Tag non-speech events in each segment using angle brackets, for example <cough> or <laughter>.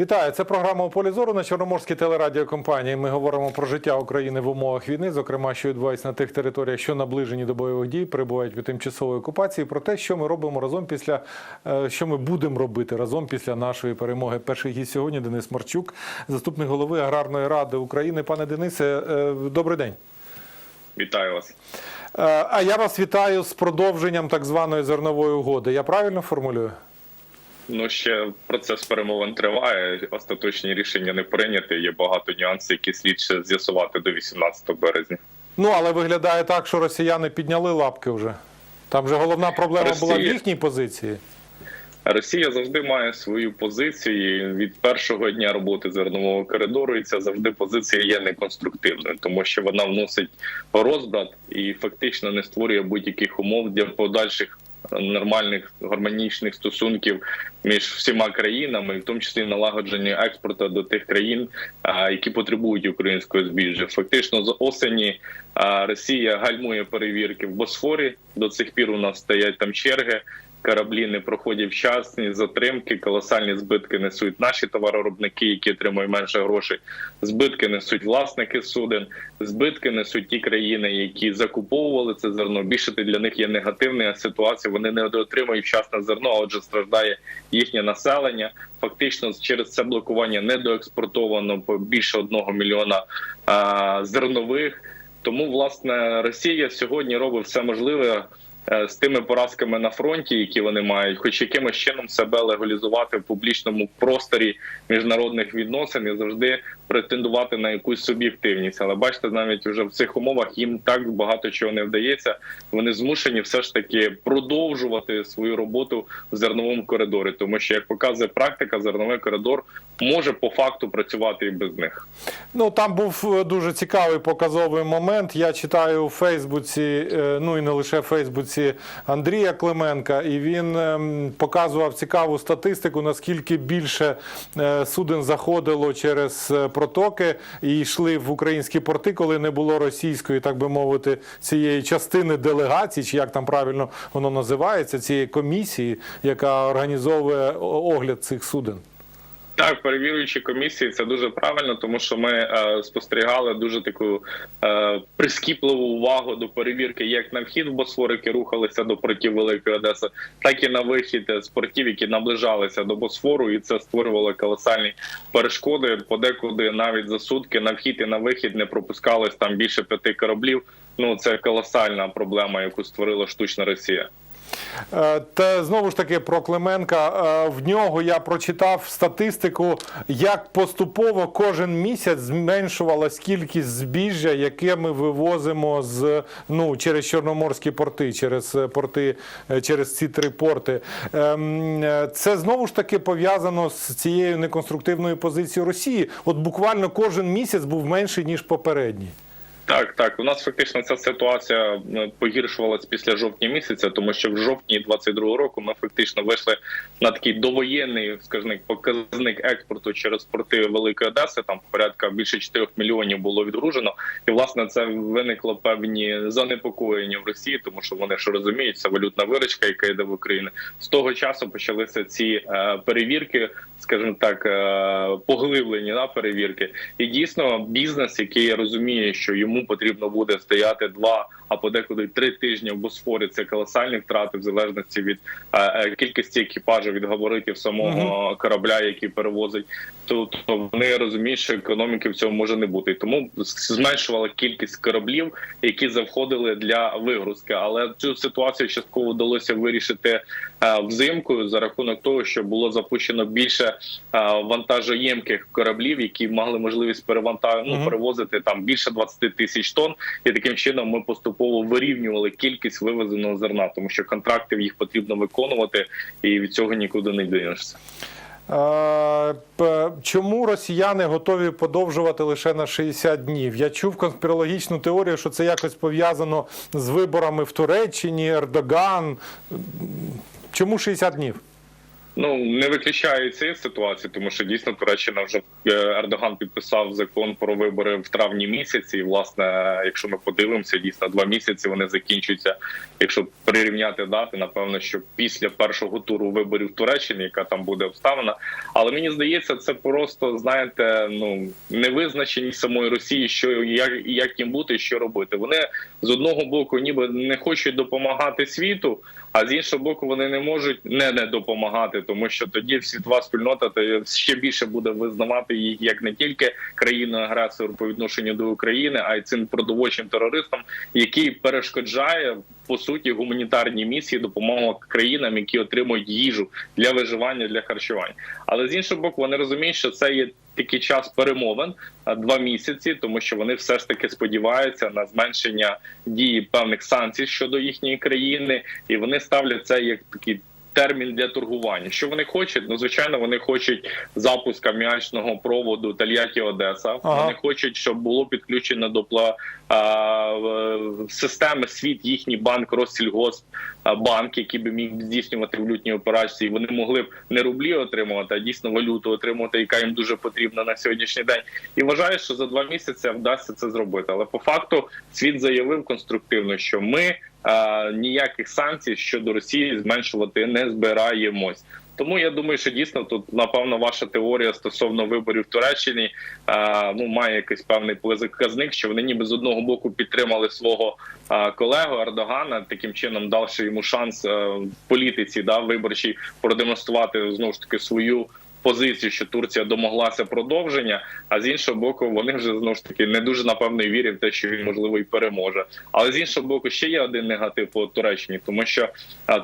Вітаю, це програма «У полі зору» на Чорноморській телерадіокомпанії. Ми говоримо про життя України в умовах війни, зокрема, що відбувається на тих територіях, що наближені до бойових дій, перебувають від тимчасової окупації. Про те, що ми робимо разом після е, що ми будемо робити разом після нашої перемоги. Перший гість сьогодні Денис Марчук, заступник голови аграрної ради України. Пане Денисе, е, добрий день. Вітаю вас. Е, А я вас вітаю з продовженням так званої зернової угоди. Я правильно формулюю? Ну ще процес перемовин триває. Остаточні рішення не прийняті. Є багато нюансів, які слід ще з'ясувати до 18 березня. Ну але виглядає так, що росіяни підняли лапки вже. Там же головна проблема була в їхній позиції. Росія завжди має свою позицію від першого дня роботи зернового коридору. І ця завжди позиція є неконструктивною, тому що вона вносить розбрат і фактично не створює будь-яких умов для подальших нормальних гармонічних стосунків між всіма країнами, в тому числі налагодження експорту до тих країн, які потребують українського збіжжя. Фактично з осені Росія гальмує перевірки в Босфорі. До цих пір у нас стоять там черги. Кораблі не проходять вчасні затримки, колосальні збитки несуть наші товароробники, які отримують менше грошей. Збитки несуть власники суден, збитки несуть ті країни, які закуповували це зерно. Більше для них є негативна ситуація. Вони не отримують вчасне зерно, а отже, страждає їхнє населення. Фактично, через це блокування недоекспортовано по більше одного мільйона а, зернових. Тому власне Росія сьогодні робить все можливе з тими поразками на фронті, які вони мають, хоч якимось чином себе легалізувати в публічному просторі міжнародних відносин і завжди претендувати на якусь суб'єктивність. Але бачите, навіть вже в цих умовах їм так багато чого не вдається. Вони змушені все ж таки продовжувати свою роботу в зерновому коридорі, тому що як показує практика, зерновий коридор може по факту працювати і без них. Ну там був е, дуже цікавий показовий момент. Я читаю у Фейсбуці, е, ну і не лише в Фейсбуці Андрія Клименка, і він ем, показував цікаву статистику, наскільки більше е, суден заходило через протоки і йшли в українські порти, коли не було російської, так би мовити, цієї частини делегації, чи як там правильно воно називається, цієї комісії, яка організовує огляд цих суден. Так, перевірюючі комісії, це дуже правильно, тому що ми е, спостерігали дуже таку е, прискіпливу увагу до перевірки, як на вхід в Босфор, які рухалися до портів Великої Одеси, так і на вихід з портів, які наближалися до Босфору, і це створювало колосальні перешкоди. Подекуди навіть за сутки на вхід і на вихід не пропускалось там більше п'яти кораблів. Ну це колосальна проблема, яку створила штучна Росія. Е, Та знову ж таки про Клименка. Е, В нього я прочитав статистику, як поступово кожен місяць зменшувалась кількість збіжжя, яке ми вивозимо з ну через чорноморські порти, через е, порти, через ці три порти. Ем, Це знову ж таки пов'язано з цією неконструктивною позицією Росії. От буквально кожен місяць був менший ніж попередній. Так, так. У нас фактично ця ситуація погіршувалась після жовтня місяця, тому що в жовтні 22-го року ми фактично вийшли на такий довоєнний, скажімо, показник експорту через порти Великої Одеси. Там порядка більше 4 мільйонів було відгружено, і власне це виникло певні занепокоєння в Росії, тому що вони ж розуміють, це валютна виручка, яка йде в Україну. З того часу почалися ці е, перевірки, скажімо так, е, поглиблені на перевірки. І дійсно бізнес, який розуміє, що йому потрібно буде стояти два, а подекуди три тижні в Босфорі. Це колосальні втрати в залежності від е, е, кількості екіпажів, від габаритів самого корабля, який перевозить. То, то вони розуміють, що економіки в цьому може не бути. Тому зменшувала кількість кораблів, які заходили для вигрузки. Але цю ситуацію частково вдалося вирішити взимку за рахунок того, що було запущено більше е, вантажоємких кораблів, які мали можливість переванта... ну, перевозити там більше 20 тисяч тонн. І таким чином ми поступово вирівнювали кількість вивезеного зерна, тому що контрактів їх потрібно виконувати, і від цього нікуди не дінешся. Е, Чому росіяни готові подовжувати лише на 60 днів? Я чув конспірологічну теорію, що це якось пов'язано з виборами в Туреччині, Ердоган. Чому 60 днів? Ну не виключаю цієї ситуації, тому що дійсно Туреччина вже е, Ердоган підписав закон про вибори в травні місяці. І, власне, якщо ми подивимося, дійсно два місяці вони закінчуються. Якщо прирівняти дати, напевно, що після першого туру виборів в Туреччині, яка там буде обставина. Але мені здається, це просто знаєте, ну невизначеність самої Росії, що як, як їм бути, що робити. Вони з одного боку, ніби не хочуть допомагати світу. А з іншого боку, вони не можуть не не допомагати, тому що тоді світова спільнота то ще більше буде визнавати їх як не тільки країною агресором по відношенню до України, а й цим продовольчим терористам, який перешкоджає по суті гуманітарні місії допомога країнам, які отримують їжу для виживання для харчування. Але з іншого боку, вони розуміють, що це є такий час перемовин два місяці, тому що вони все ж таки сподіваються на зменшення дії певних санкцій щодо їхньої країни, і вони ставлять це як такий. Термін для торгування. Що вони хочуть? Ну звичайно, вони хочуть запуска м'ячного проводу Тольятті Одеса. Ага. Вони хочуть, щоб було підключено до пла а, системи світ їхній банк Россільгосп банк, який би міг здійснювати валютні операції. Вони могли б не рублі отримувати, а дійсно валюту отримувати, яка їм дуже потрібна на сьогоднішній день. І вважаю, що за два місяці вдасться це зробити. Але по факту світ заявив конструктивно, що ми а, ніяких санкцій щодо Росії зменшувати не збираємось. Тому я думаю, що дійсно тут напевно ваша теорія стосовно виборів Туреччині а, ну має якийсь певний показник, що вони ніби з одного боку підтримали свого а, колегу Ердогана, таким чином давши йому шанс а, в політиці да виборчій продемонструвати знову ж таки свою. Позицію, що Турція домоглася продовження, а з іншого боку, вони вже знову ж таки не дуже напевно вірять в те, що він можливо і переможе. Але з іншого боку, ще є один негатив по Туреччині, тому що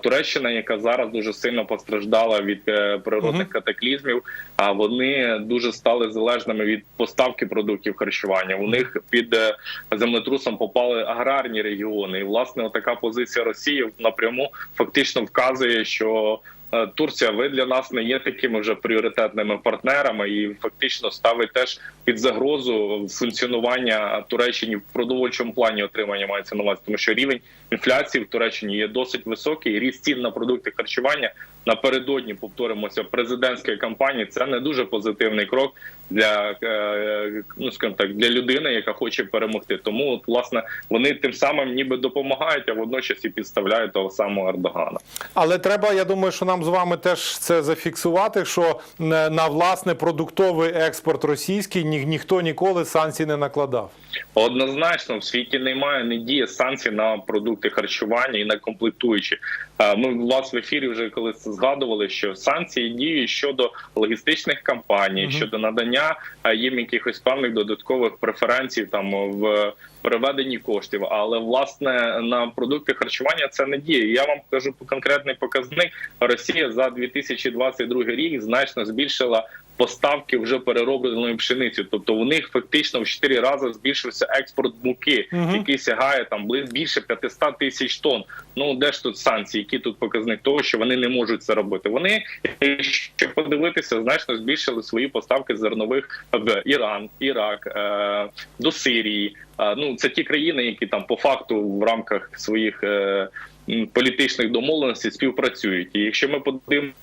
Туреччина, яка зараз дуже сильно постраждала від е, природних катаклізмів, а вони дуже стали залежними від поставки продуктів харчування. У них під е, землетрусом попали аграрні регіони, і власне така позиція Росії напряму фактично вказує, що Турція, ви для нас не є такими вже пріоритетними партнерами, і фактично ставить теж під загрозу функціонування Туреччини в продовольчому плані отримання мається на увазі, тому що рівень інфляції в Туреччині є досить високий. і Ріст цін на продукти харчування напередодні повторимося президентської кампанії. Це не дуже позитивний крок для е, ну скажімо так для людини, яка хоче перемогти. Тому от, власне вони тим самим ніби допомагають, а водночас і підставляють того самого Ердогана. Але треба, я думаю, що нам з вами теж це зафіксувати, що е, на власне продуктовий експорт російський ні, ніхто ніколи санкцій не накладав. Однозначно в світі немає не діє санкцій на продукти харчування і на комплектуючі. Е, Ми вас в ефірі вже коли згадували, що санкції діють щодо логістичних кампаній, угу. щодо надання е, їм якихось певних додаткових преференцій там в переведенні коштів. Але власне на продукти харчування це не діє. Я вам кажу по конкретний показник. Росія за 2022 рік значно збільшила. Поставки вже переробленої пшениці, тобто у них фактично в 4 рази збільшився експорт муки, Мгм. який сягає там більше 500 тисяч тонн. Ну де ж тут санкції? Які тут показник того, що вони не можуть це робити? Вони якщо подивитися, значно збільшили свої поставки зернових в Іран, Ірак, е, до Сирії. Е, ну це ті країни, які там по факту в рамках своїх е, політичних домовленостей співпрацюють. І якщо ми подивимося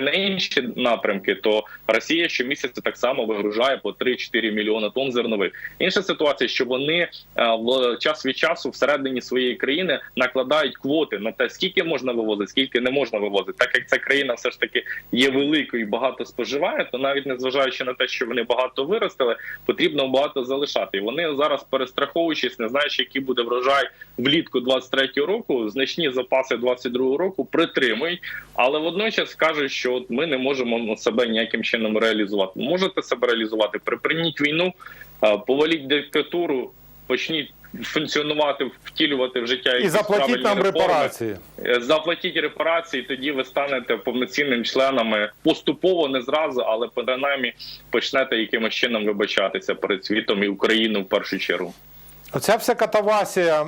на інші напрямки, то Росія щомісяця так само вигружає по 3-4 мільйони тонн зернових. Інша ситуація, що вони е, в час від часу всередині своєї країни накладають квоти на те, скільки можна вивозити, скільки не можна вивозити. Так як ця країна все ж таки є великою і багато споживає, то навіть незважаючи на те, що вони багато виростили, потрібно багато залишати. І вони зараз, перестраховуючись, не знаючи, який буде врожай влітку 23-го року, значні запаси 22-го року притримують, але водночас кажуть, що от ми не можемо себе ніяким чином реалізувати. Можете себе реалізувати, припиніть війну, поваліть диктатуру, почніть функціонувати, втілювати в життя І заплатіть нам реформи. репарації. Е, Заплатіть репарації, тоді ви станете повноцінним членами поступово, не зразу, але принаймні почнете якимось чином вибачатися перед світом і Україною в першу чергу. Оця вся катавасія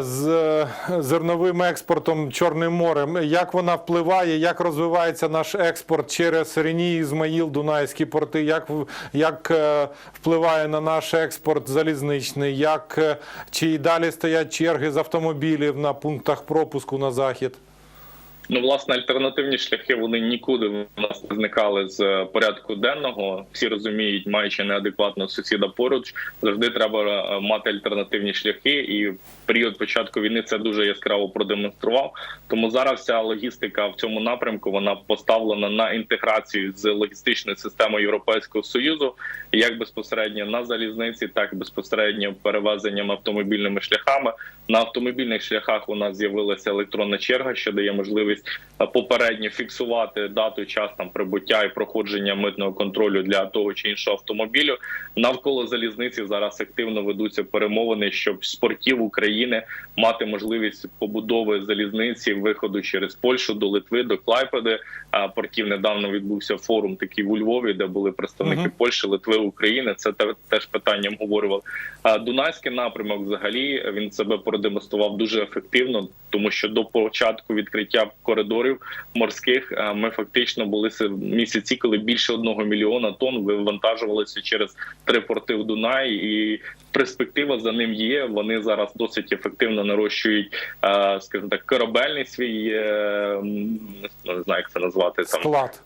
з зерновим експортом Чорним морем, як вона впливає, як розвивається наш експорт через Рені, Ізмаїл, Дунайські порти, як, як е, впливає на наш експорт залізничний, як, е, чи й далі стоять черги з автомобілів на пунктах пропуску на захід? Ну, власне, альтернативні шляхи вони нікуди в нас не зникали з е, порядку денного. Всі розуміють, маючи неадекватного сусіда поруч, завжди треба е, мати альтернативні шляхи. І в період початку війни це дуже яскраво продемонстрував. Тому зараз вся логістика в цьому напрямку вона поставлена на інтеграцію з логістичною системою Європейського союзу, як безпосередньо на залізниці, так і безпосередньо перевезенням автомобільними шляхами. На автомобільних шляхах у нас з'явилася електронна черга, що дає можливість е, попередньо фіксувати дату, час там прибуття і проходження митного контролю для того чи іншого автомобілю. Навколо залізниці зараз активно ведуться перемовини, щоб з портів України мати можливість побудови залізниці виходу через Польщу до Литви, до Клайпеди. А портів недавно відбувся форум такий у Львові, де були представники Мгм. Польщі, Литви, України. Це теж питанням говорювали. А Дунайський напрямок, взагалі, він себе продемонстрував дуже ефективно, тому що до початку відкриття коридорів морських е, ми фактично були місяці, коли більше одного мільйона тонн вивантажувалися через три порти в Дунаї, і перспектива за ним є. Вони зараз досить ефективно нарощують, е, скажімо так, корабельний свій е, не знаю, як це назвати там Склад.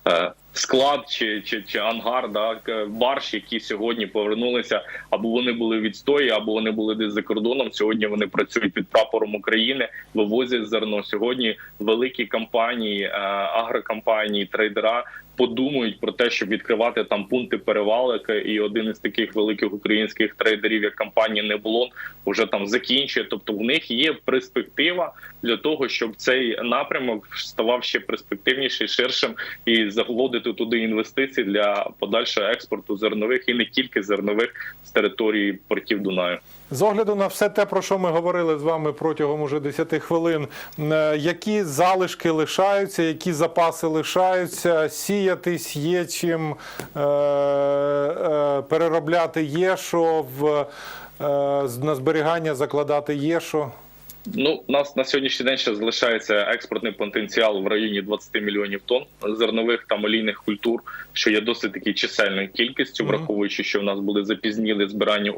Склад чи, чи, чи ангар, да, барж, які сьогодні повернулися, або вони були відстої, або вони були десь за кордоном. Сьогодні вони працюють під прапором України, вивозять зерно. Сьогодні великі компанії, е, агрокомпанії, трейдера. Подумають про те, щоб відкривати там пункти перевалок, і один із таких великих українських трейдерів, як компанія Неблон, вже там закінчує. Тобто, в них є перспектива для того, щоб цей напрямок ставав ще перспективніший, ширшим і заводити туди інвестиції для подальшого експорту зернових і не тільки зернових з території портів Дунаю. З огляду на все те, про що ми говорили з вами протягом уже 10 хвилин, е, які залишки лишаються, які запаси лишаються, сіятись є чим, е, е, переробляти є що, на зберігання закладати є що. Ну, у нас на сьогоднішній день ще залишається експортний потенціал в районі 20 мільйонів тонн зернових та олійних культур, що є досить таки чисельною кількістю, враховуючи, що в нас були запізніли збирання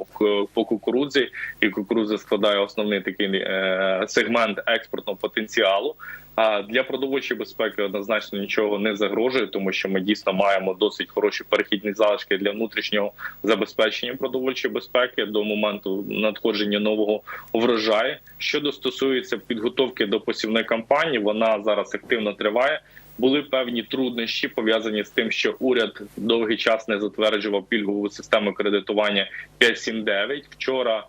по кукурудзі, і кукурудза складає основний такий е, сегмент експортного потенціалу. А для продовольчої безпеки однозначно нічого не загрожує, тому що ми дійсно маємо досить хороші перехідні залишки для внутрішнього забезпечення продовольчої безпеки до моменту надходження нового врожаю. Щодо стосується підготовки до посівної кампанії, вона зараз активно триває. Були певні труднощі пов'язані з тим, що уряд довгий час не затверджував пільгову систему кредитування 5.7.9. Вчора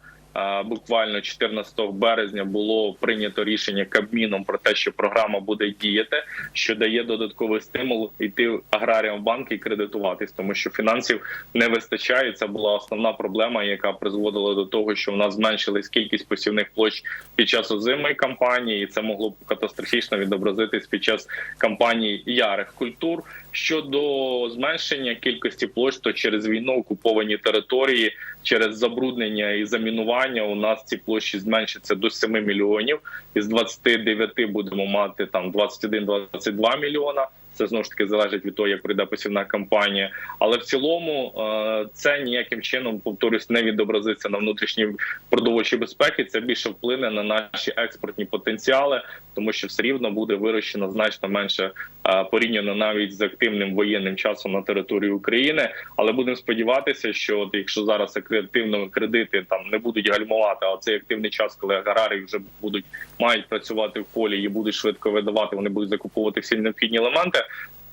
буквально 14 березня було прийнято рішення Кабміном про те, що програма буде діяти, що дає додатковий стимул йти аграріям в банки і кредитуватись, тому що фінансів не вистачає. Це була основна проблема, яка призводила до того, що в нас зменшилась кількість посівних площ під час озимої кампанії, і це могло б катастрофічно відобразитись під час кампанії ярих культур. Щодо зменшення кількості площ, то через війну окуповані території, через забруднення і замінування у нас ці площі зменшаться до 7 мільйонів. Із 29 будемо мати там 21-22 мільйона. Це знову ж таки залежить від того, як прийде посівна кампанія. Але в цілому е, це ніяким чином повторюсь не відобразиться на внутрішній продовольчій безпеці. Це більше вплине на наші експортні потенціали, тому що все рівно буде вирощено значно менше е, порівняно навіть з активним воєнним часом на території України. Але будемо сподіватися, що от якщо зараз активно кредити там не будуть гальмувати, а цей активний час, коли аграрії вже будуть мають працювати в полі і будуть швидко видавати, вони будуть закуповувати всі необхідні елементи.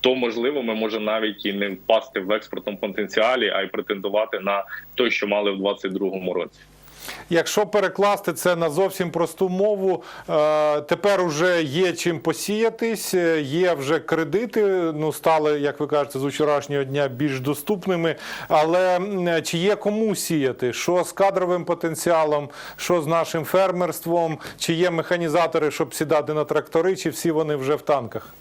То можливо, ми можемо навіть і не впасти в експортному потенціалі, а й претендувати на той, що мали в 2022 році. Якщо перекласти це на зовсім просту мову, е, тепер вже є чим посіятись, е, є вже кредити, ну стали, як ви кажете, з вчорашнього дня більш доступними. Але чи є кому сіяти? Що з кадровим потенціалом, що з нашим фермерством, чи є механізатори, щоб сідати на трактори, чи всі вони вже в танках?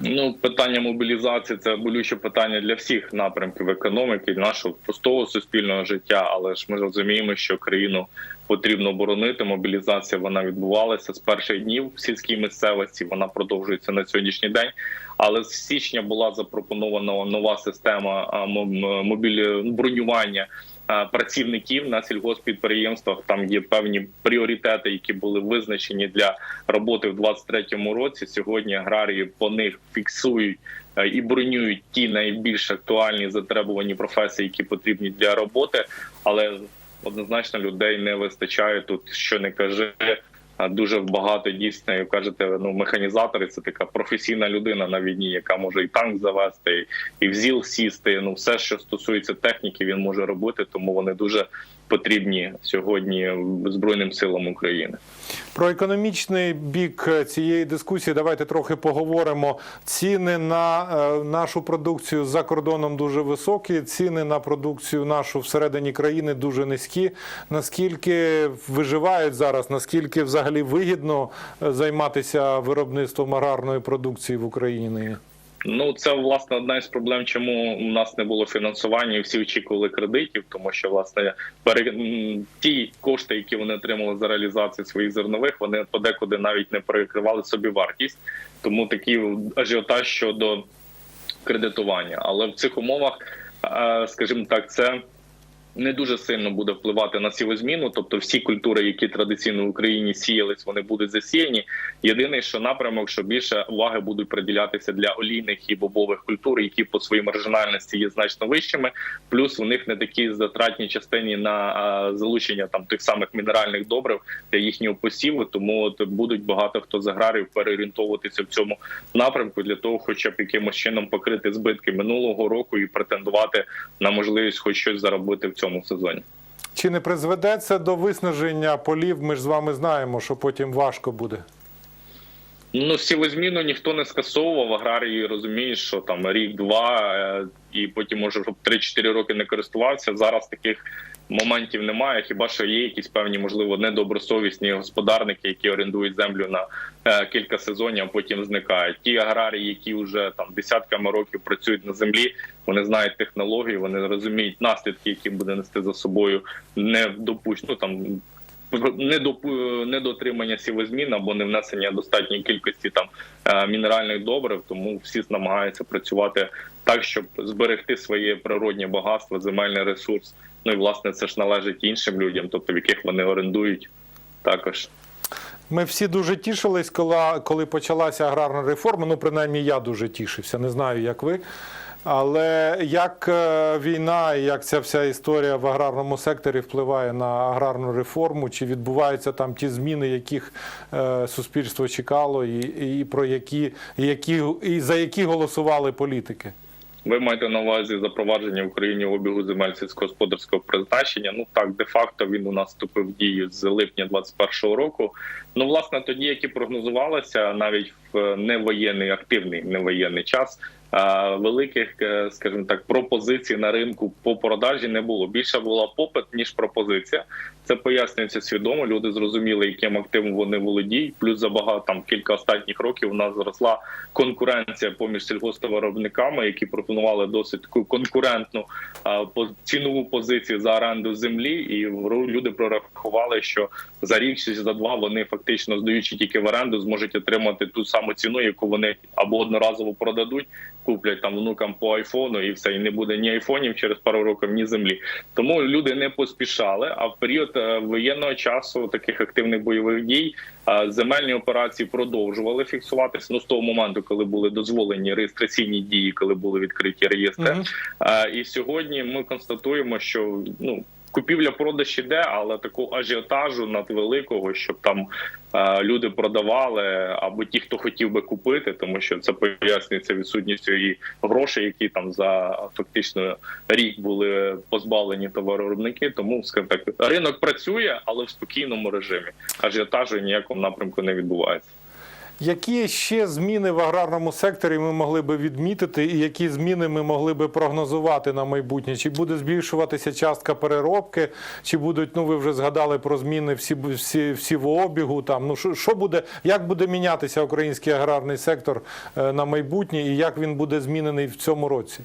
Ну, питання мобілізації це болюче питання для всіх напрямків економіки, нашого простого суспільного життя. Але ж ми розуміємо, що країну потрібно боронити. Мобілізація вона відбувалася з перших днів в сільській місцевості. Вона продовжується на сьогоднішній день. Але з січня була запропонована нова система а, мо- мобілі бронювання працівників на сільгоспідприємствах. Там є певні пріоритети, які були визначені для роботи в 2023 році. Сьогодні аграрії по них фіксують і бронюють ті найбільш актуальні затребувані професії, які потрібні для роботи, але однозначно людей не вистачає тут, що не каже. Дуже багато дійсно, як кажете, ну механізатори це така професійна людина на війні, яка може і танк завести, і в ЗІЛ сісти. Ну все, що стосується техніки, він може робити, тому вони дуже потрібні сьогодні збройним силам України. Про економічний бік цієї дискусії давайте трохи поговоримо. Ціни на е, нашу продукцію за кордоном дуже високі. Ціни на продукцію нашу всередині країни дуже низькі. Наскільки виживають зараз? Наскільки взагалі вигідно е, займатися виробництвом аграрної продукції в Україні? Ну це власне одна із проблем, чому у нас не було фінансування, і всі очікували кредитів, тому що власне ті кошти, які вони отримали за реалізацію своїх зернових, вони подекуди навіть не перекривали собі вартість. Тому такий ажіотаж щодо кредитування. Але в цих умовах, е, скажімо так, це. Не дуже сильно буде впливати на сівозміну, тобто всі культури, які традиційно в Україні сіялись, вони будуть засіяні. Єдине, що напрямок, що більше уваги будуть приділятися для олійних і бобових культур, які по своїй маржинальності є значно вищими. Плюс у них не такі затратні частині на залучення там тих самих мінеральних добрив для їхнього посіву. Тому от будуть багато хто з аграрів переорієнтовуватися в цьому напрямку для того, хоча б якимось чином покрити збитки минулого року і претендувати на можливість хоч щось заробити в цьому сезоні. Чи не призведе це до виснаження полів? Ми ж з вами знаємо, що потім важко буде. Ну, сівозміну ніхто не скасовував. Аграрії розуміють, що там рік-два, е, і потім може 3-4 роки не користувався. Зараз таких моментів немає. Хіба що є якісь певні, можливо, недобросовісні господарники, які орендують землю на е, кілька сезонів, а потім зникають. Ті аграрії, які вже там десятками роких працюють на землі, вони знають технології, вони розуміють наслідки, які буде нести за собою не допущено ну, там недоп- недотримання сівозмін або не внесення достатньої кількості там е, мінеральних добрив, тому всі намагаються працювати так, щоб зберегти своє природнє багатство, земельний ресурс. Ну і власне це ж належить іншим людям, тобто в яких вони орендують також. Ми всі дуже тішились, коли, коли почалася аграрна реформа. Ну, принаймні, я дуже тішився. Не знаю, як ви. Але як е, війна і як ця вся історія в аграрному секторі впливає на аграрну реформу? Чи відбуваються там ті зміни, яких е, суспільство чекало, і, і про які, які і за які голосували політики? Ви маєте на увазі запровадження в Україні обігу земель сільськогосподарського призначення. Ну так, де-факто він у нас вступив в дію з липня 2021 року. Ну, власне, тоді, як і прогнозувалося, навіть в невоєнний активний невоєнний час. Великих, е, скажімо так, пропозицій на ринку по продажі не було. Більше була попит ніж пропозиція. Це пояснюється свідомо. Люди зрозуміли, яким активом вони володіють. Плюс за багато там кілька останніх років у нас зросла конкуренція поміж сільгосптовиробниками, які пропонували досить таку конкурентну цінову позицію за оренду землі, і люди прорахували, що за рік чи за два вони фактично здаючи тільки в оренду, зможуть отримати ту саму ціну, яку вони або одноразово продадуть, куплять там внукам по айфону, і все, і не буде ні айфонів через пару років, ні землі. Тому люди не поспішали. А в період е, воєнного часу таких активних бойових дій е, земельні операції продовжували фіксуватися. Ну з того моменту, коли були дозволені реєстраційні дії, коли були відкриті реєстри. Е, І сьогодні ми констатуємо, що ну. Купівля-продаж іде, але такого ажіотажу надвеликого, щоб там е, люди продавали, або ті, хто хотів би купити, тому що це пояснюється відсутністю і грошей, які там за фактично рік були позбавлені товаровиробники. Тому скажімо так, ринок працює, але в спокійному режимі. Ажіотажу ніякому напрямку не відбувається. Які ще зміни в аграрному секторі ми могли би відмітити, і які зміни ми могли би прогнозувати на майбутнє? Чи буде збільшуватися частка переробки, чи будуть, ну ви вже згадали про зміни всі, всі, всі в обігу? Там ну що, що буде, як буде мінятися український аграрний сектор е, на майбутнє, і як він буде змінений в цьому році?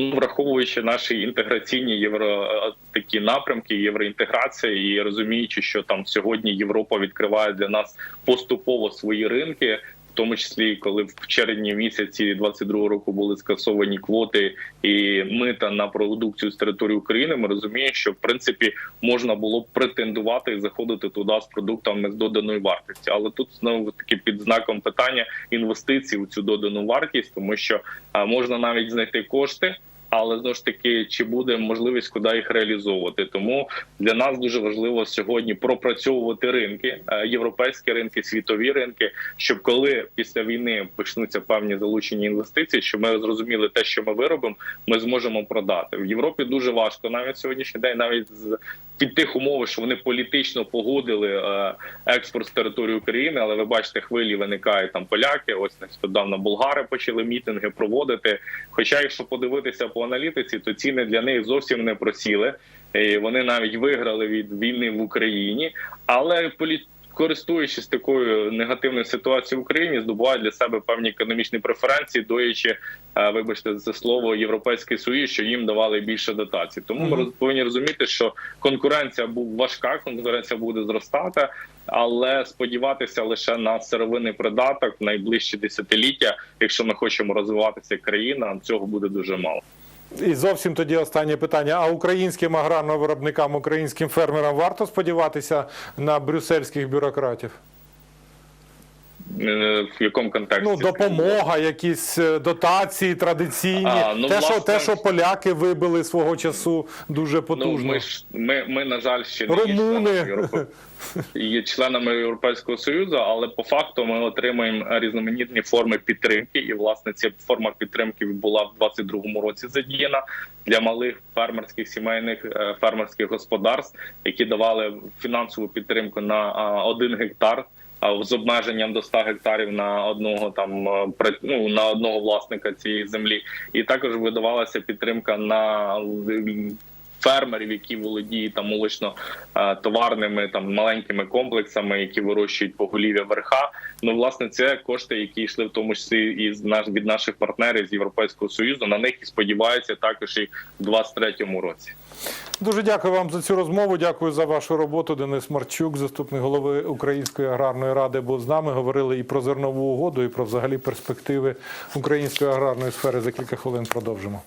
Ну, враховуючи наші інтеграційні євро е, такі напрямки, євроінтеграція, і розуміючи, що там сьогодні Європа відкриває для нас поступово свої ринки. В тому числі коли в червні місяці 22 року були скасовані квоти і мита на продукцію з території України, ми розуміємо, що в принципі можна було б претендувати і заходити туди з продуктами з доданою вартості. Але тут знову таки під знаком питання інвестицій у цю додану вартість, тому що а, можна навіть знайти кошти. Але знову ж таки, чи буде можливість куди їх реалізовувати? Тому для нас дуже важливо сьогодні пропрацьовувати ринки, е, європейські ринки, світові ринки, щоб коли після війни почнуться певні залучені інвестиції, щоб ми зрозуміли те, що ми виробимо, ми зможемо продати в Європі. Дуже важко навіть сьогоднішній день, навіть з під тих умов, що вони політично погодили е, експорт з території України. Але ви бачите, хвилі виникають там поляки. Ось нещодавно болгари почали мітинги проводити. Хоча, якщо подивитися по аналітиці, то ціни для них зовсім не просіли. І вони навіть виграли від війни в Україні, але полі... користуючись такою негативною ситуацією в Україні, здобувають для себе певні економічні преференції, доячи, е, вибачте за слово, європейський союз, що їм давали більше дотацій. Тому ми повинні розуміти, що конкуренція важка, конкуренція буде зростати, але сподіватися лише на сировинний придаток в найближчі десятиліття, якщо ми хочемо розвиватися країна, цього буде дуже мало. І зовсім тоді останнє питання: а українським аграрно виробникам, українським фермерам варто сподіватися на брюссельських бюрократів? Е, В якому контексті Ну, допомога, якісь е, дотації традиційні, А, ну, те, що, те, що поляки вибили свого часу дуже Ну, потужно. ми ж ми, ми на жаль ще не є Румуни. <laughs> є членами Європейського союзу, але по факту ми отримаємо різноманітні форми підтримки. І власне ця форма підтримки була в 22-му році задіяна для малих фермерських сімейних е, фермерських господарств, які давали фінансову підтримку на один гектар. З обмеженням до 100 гектарів на одного там е, ну, на одного власника цієї землі, і також видавалася підтримка на фермерів, які володіють там молочно е, товарними там маленькими комплексами, які вирощують поголів'я верха. Ну власне це кошти, які йшли в тому числі із наш від наших партнерів з Європейського союзу. На них і сподіваються також і в 23-му році. Дуже дякую вам за цю розмову. Дякую за вашу роботу. Денис Марчук, заступник голови Української аграрної ради, був з нами. Говорили і про зернову угоду, і про взагалі перспективи української аграрної сфери. За кілька хвилин продовжимо.